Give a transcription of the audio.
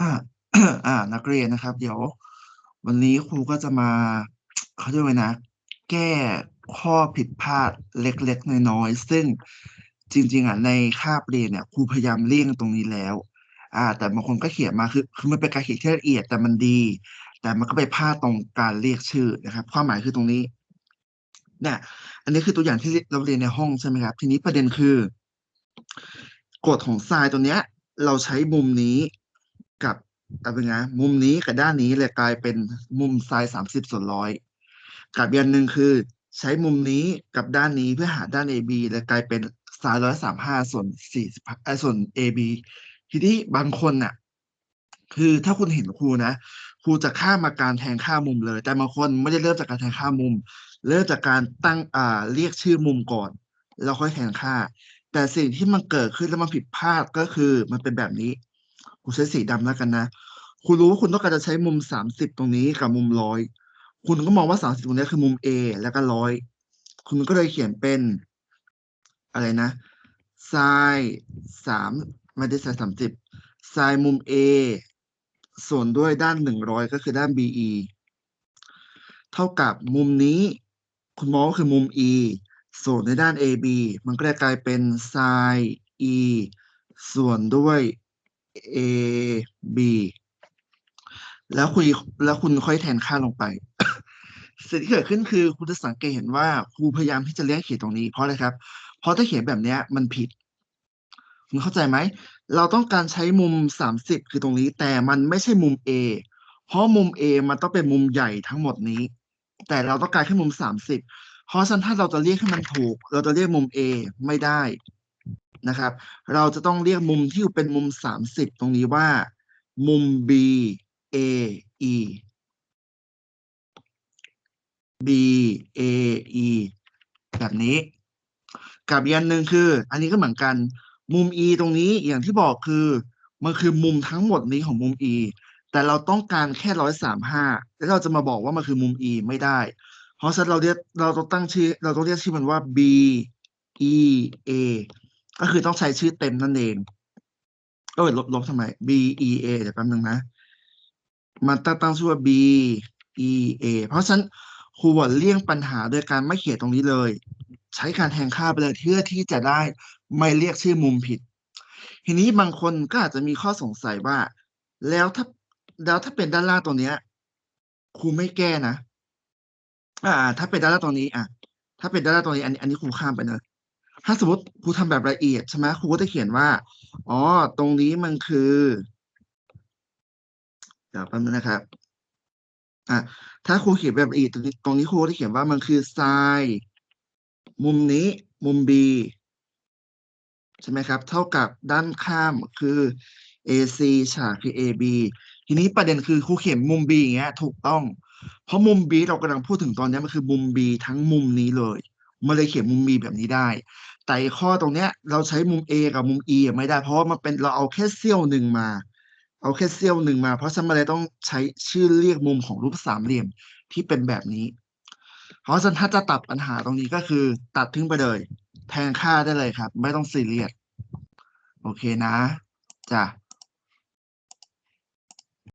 อ่าอ่า นักเรียนนะครับ เดี๋ยว วันนี้ครูก็จะมาเขาเรียกว่านะ แก้ข้อผิดพลาดเล็ก ๆ น้อยๆซึ่งจริง ๆอะในคาบเรียนเนี่ยครูพยายามเลี่ยงตรงนี้แล้ว อ่า แต่บางคนก็เขียนมาคือคือมันเป็นการเขียนที่ละเอียดแต่มันดี แต่มันก็ไปพลาดตรงการเรียกชื่อนะครับ ความหมายคือตรงนี้เนี่ยอันนี้คือตัวอย่างที่เราเรียนในห้องใช่ไหมครับ ทีนี้ประเด็นคือกฎของไซน์ตัวเนี้ย เราใช้มุมนี้กับอาเป็นไงมุมนี้กับด้านนี้เลยกลายเป็นมุมไซน์30ส่วน100กับอีกอันหนึ่งคือ ใช้มุมนี้กับด้านนี้เพื่อหาด้าน AB เลยกลายเป็นไซน์135ส่วน40เอ๊ยส่วน AB ทีนี้บางคนน่ะ คือถ้าคุณเห็นครูนะครูจะข้ามมาการแทนค่ามุมเลย แต่บางคนไม่ได้เริ่มจากการแทนค่ามุม เริ่มจากการตั้งอ่าเรียกชื่อมุมก่อน แล้วค่อยแทนค่า แต่สิ่งที่มันเกิดขึ้นแล้วมันผิดพลาดก็คือมันเป็นแบบนี้ครูใช้สีดำแล้วกันนะ คุณรู้ว่าคุณต้องการจะใช้มุม30ตรงนี้กับมุม100คุณก็มองว่า30ตรงนี้คือมุม A แล้วก็100คุณก็เลยเขียนเป็น อะไรนะไซน์3ไม่ได้ไซน์30ไซน์มุม A ส่วนด้วยด้าน100ก็คือด้าน BE เท่ากับมุมนี้ คุณมองว่าคือมุม E ส่วนในด้าน AB มันก็เลยกลายเป็นไซน์ E ส่วนด้วย AB แล้วคุยแล้วคุณค่อยแทนค่าลงไป สิ่งที่เกิดขึ้นคือคุณจะสังเกตเห็นว่าครูพยายามที่จะเลี่ยงเขียนตรงนี้เพราะอะไรครับ เพราะถ้าเขียนแบบนี้มันผิด คุณเข้าใจไหม เราต้องการใช้มุม 30 คือตรงนี้ แต่มันไม่ใช่มุม A เพราะมุม A มันต้องเป็นมุมใหญ่ทั้งหมดนี้ แต่เราต้องการแค่มุม 30 เพราะฉะนั้นถ้าเราจะเรียกให้มันถูก เราจะเรียกมุม A ไม่ได้นะครับ เราจะต้องเรียกมุมที่เป็นมุม 30 ตรงนี้ว่า มุม BAE BAE แบบนี้ กับอีกอันหนึ่งคือ อันนี้ก็เหมือนกัน มุม E ตรงนี้อย่างที่บอกคือ มันคือมุมทั้งหมดนี้ของมุม E แต่เราต้องการแค่135แล้วเราจะมาบอกว่ามันคือมุม E ไม่ได้ เพราะฉะนั้นเราเรียกเราต้องตั้งชื่อ เราต้องเรียกชื่อมันว่า BEA ก็คือต้องใช้ชื่อเต็มนั่นเองเอ้ยลบลบทำไม BEA เดี๋ยวแป๊บนึงนะ มันตั้งตั้งชื่อว่า BEA เพราะฉะนั้นครูเลี่ยงปัญหาโดยการไม่เขียนตรงนี้เลย ใช้การแทนค่าไปเลยเพื่อที่จะได้ไม่เรียกชื่อมุมผิด ทีนี้บางคนก็อาจจะมีข้อสงสัยว่า แล้วถ้าแล้วถ้าเป็นด้านล่างตรงเนี้ยครูไม่แก้นะ อ่า ถ้าเป็นด้านล่าตรงนี้อ่าถ้าเป็นด้านล่าตรงนี้ อันนี้อันนี้ครูข้ามไปเนอะถ้าสมมติครูทำแบบละเอียดใช่ไหมครูก็จะเขียนว่า อ๋อ ตรงนี้มันคือเดี๋ยวแป๊บนึงนะครับอ่าถ้าครูเขียนแบบละเอียดตรงนี้ตรงนี้ครูก็จะเขียนว่ามันคือไซน์มุมนี้มุม B ใช่ไหมครับ เท่ากับด้านข้ามคือ AC ฉากคือ AB ทีนี้ประเด็นคือครูเขียนมุม B อย่างเงี้ย ถูกต้อง เพราะมุม B เรากำลังพูดถึงตอนนี้มันคือมุม B ทั้งมุมนี้เลยมันเลยเขียนมุม B แบบนี้ได้ แต่ข้อตรงเนี้ย เราใช้มุม A กับมุม E อะไม่ได้ เพราะว่ามันเป็นเราเอาแค่เสี้ยวหนึ่งมา เอาแค่เสี้ยวหนึ่งมา เพราะฉะนั้นมันเลยต้องใช้ชื่อเรียกมุมของรูปสามเหลี่ยมที่เป็นแบบนี้ เพราะฉะนั้นถ้าจะตัดปัญหาตรงนี้ก็คือ ตัดทิ้งไปเลย แทนค่าได้เลยครับ ไม่ต้องซีเรียสโอเคนะจ้ะ